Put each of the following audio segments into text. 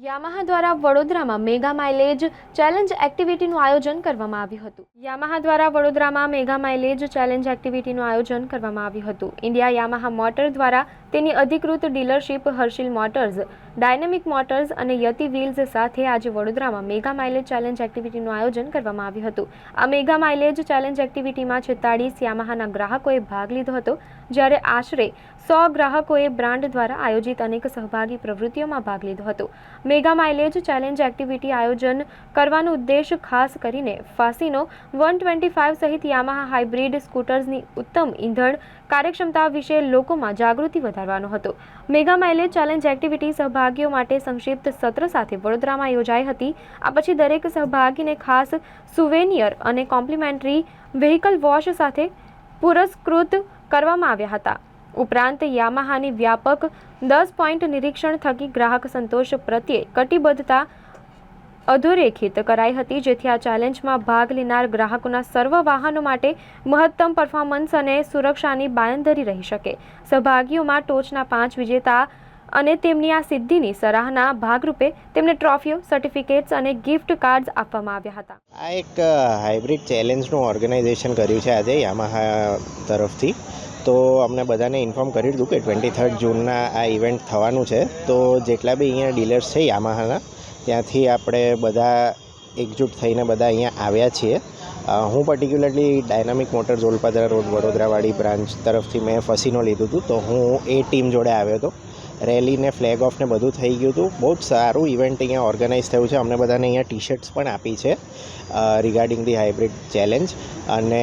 Yamaha દ્વારા વડોદરામાં mega mileage challenge એક્ટિવિટીનું આયોજન કરવામાં આવ્યું હતું. યામાહા દ્વારા વડોદરામાં મેગા માઇલેજ ચેલેન્જ એક્ટિવિટીનું આયોજન કરવામાં આવ્યું હતું. ઇન્ડિયા યામાહા મોટર દ્વારા તેની અધિકૃત dealership Harshil motors, dynamic motors અને યતિ વ્હીલ્સ સાથે આજે વડોદરામાં મેગા માઇલેજ ચેલેન્જ એક્ટિવિટીનું આયોજન કરવામાં આવ્યું હતું. આ મેગા માઇલેજ ચેલેન્જ એક્ટિવિટીમાં છેતાળીસ યામાહાના ગ્રાહકોએ ભાગ લીધો હતો, જ્યારે આશરે સો ગ્રાહકોએ બ્રાન્ડ દ્વારા આયોજિત અનેક સહભાગી પ્રવૃત્તિઓમાં ભાગ લીધો હતો. મેગા માઇલેજ ચેલેન્જ એક્ટિવિટી આયોજન કરવાનો ઉદ્દેશ ખાસ કરીને ફાસીનો વન ટ્વેન્ટી ફાઇવ સહિત યામાહા હાઇબ્રિડ સ્કૂટર્સની ઉત્તમ ઇંધણ કાર્યક્ષમતા વિશે લોકોમાં જાગૃતિ વધારવાનો હતો. મેગા માઇલેજ ચેલેન્જ એક્ટિવિટી સહભાગીઓ માટે સંક્ષિપ્ત સત્ર સાથે વડોદરામાં યોજાઈ હતી. આ પછી દરેક સહભાગીને ખાસ સુવેનિયર અને કોમ્પ્લિમેન્ટરી વ્હીકલ વોશ સાથે પુરસ્કૃત કરવામાં આવ્યા હતા. ઉપરાંત યામાહાની વ્યાપક દસ પોઈન્ટ નિરીક્ષણ થકી ગ્રાહક સંતોષ પ્રત્યે કટિબદ્ધતા અધોરેખિત કરાઈ હતી, જેથી આ ચેલેન્જમાં ભાગ લેનાર ગ્રાહકોના સર્વ વાહનો માટે મહત્તમ પરફોર્મન્સ અને સુરક્ષાની બાંયધરી રહી શકે. સહભાગીઓમાં ટોચના પાંચ વિજેતા અને તેમની આ સિદ્ધિની સરાહના ભાગરૂપે તેમને ટ્રોફીઓ સર્ટિફિકેટ્સ અને ગિફ્ટ કાર્ડ્સ આપવામાં આવ્યા હતા. આ એક હાઇબ્રિડ ચેલેન્જનું ઓર્ગેનાઇઝેશન કર્યું છે આજે યામાહા તરફથી. તો અમને બધાને ઇન્ફોર્મ કરી દીધું કે ટ્વેન્ટી થર્ડ જૂનના આ ઇવેન્ટ થવાનું છે. તો જેટલા બી અહીંયા ડીલર્સ છે યામાહાના, ત્યાંથી આપણે બધા એકજૂટ થઈને બધા અહીંયા આવ્યા છીએ. હું particularly dynamic motors Olpadra road વડોદરાવાળી branch તરફથી મેં ફસીનો લીધું હતું. તો હું એ ટીમ જોડે આવ્યો હતો. રેલીને ફ્લેગ ઓફ ને બધું થઈ ગયું હતું. બહુ જ સારું ઇવેન્ટ અહીંયા ઓર્ગેનાઇઝ થયું છે. અમને બધાને અહીંયા ટી શર્ટ્સ પણ આપી છે રિગાર્ડિંગ ધી હાઇબ્રિડ ચેલેન્જ અને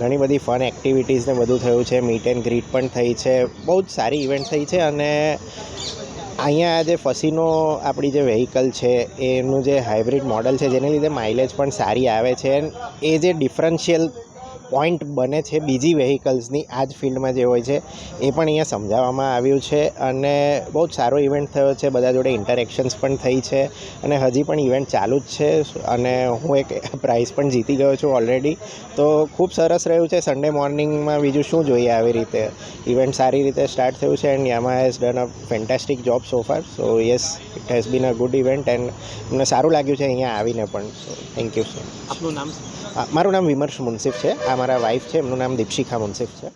ઘણી બધી ફન એક્ટિવિટીઝ ને બધું થયું છે. મીટ એન્ડ ગ્રીટ પણ થઈ છે. બહુ જ સારી ઇવેન્ટ થઈ છે. અને અહીંયા જે ફસીનો આપણી જે વેહિકલ છે, એનું જે હાઇબ્રિડ મોડલ છે, જેને લીધે માઇલેજ પણ સારી આવે છે. એ જે ડિફરન્શિયલ પોઈન્ટ બને છે બીજી વેહિકલ્સની આ જ ફિલ્ડમાં જે હોય છે એ પણ અહીંયા સમજાવવામાં આવ્યું છે અને બહુ જ સારો ઇવેન્ટ થયો છે બધા જોડે ઇન્ટરેક્શન્સ પણ થઈ છે અને હજી પણ ઇવેન્ટ ચાલુ જ છે અને હું એક પ્રાઇઝ પણ જીતી ગયો છું ઓલરેડી. તો ખૂબ સરસ રહ્યું છે સન્ડે મોર્નિંગમાં બીજું શું જોઈએ આવી રીતે? ઇવેન્ટ સારી રીતે સ્ટાર્ટ થયું છે and Yamaha has done a fantastic job so far so yes it has been a good event and મને સારું લાગ્યું છે અહીંયા આવીને પણ. સો થેન્ક યુ સો આપનું નામ? મારું નામ વિમર્શ મુનસિફ છે. આ મારા વાઈફ છે એમનું નામ દીપશિખા મુનસિફ છે.